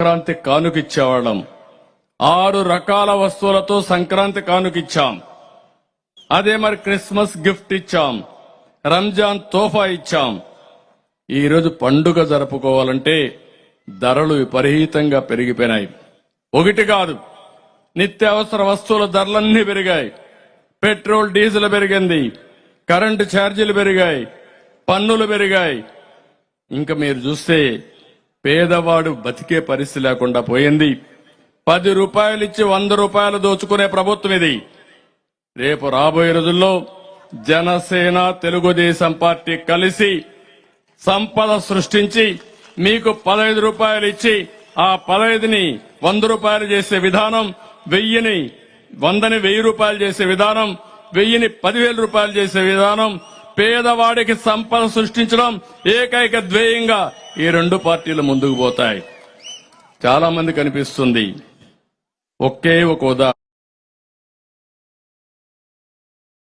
సంక్రాంతి కానుకిచ్చేవాళ్ళం. ఆరు రకాల వస్తువులతో సంక్రాంతి కానుకిచ్చాం. అదే మరి క్రిస్మస్ గిఫ్ట్ ఇచ్చాం. రంజాన్ తోఫా ఇచ్చాం. ఈరోజు పండుగ జరుపుకోవాలంటే ధరలు విపరీతంగా పెరిగిపోయినాయి. ఒకటి కాదు నిత్యావసర వస్తువుల ధరలన్నీ పెరిగాయి. పెట్రోల్ డీజిల్ పెరిగింది. కరెంటు ఛార్జీలు పెరిగాయి. పన్నులు పెరిగాయి. ఇంకా మీరు చూస్తే పేదవాడు బతికే పరిస్థితి లేకుండా పోయింది. పది రూపాయలు ఇచ్చి వంద రూపాయలు దోచుకునే ప్రభుత్వం ఇది. రేపు రాబోయే రోజుల్లో జనసేన తెలుగుదేశం పార్టీ కలిసి సంపద సృష్టించి మీకు పదహైదు రూపాయలు ఇచ్చి ఆ పదహైదుని వంద రూపాయలు చేసే విధానం వెయ్యిని వందని వెయ్యి రూపాయలు చేసే విధానం వెయ్యిని పదివేల రూపాయలు చేసే విధానం పేదవాడికి సంపద సృష్టించడం ఏకైక ధ్యేయంగా ఈ రెండు పార్టీలు ముందుకు పోతాయి. చాలా మంది కనిపిస్తుంది. ఒకే ఒక ఉదాహరణ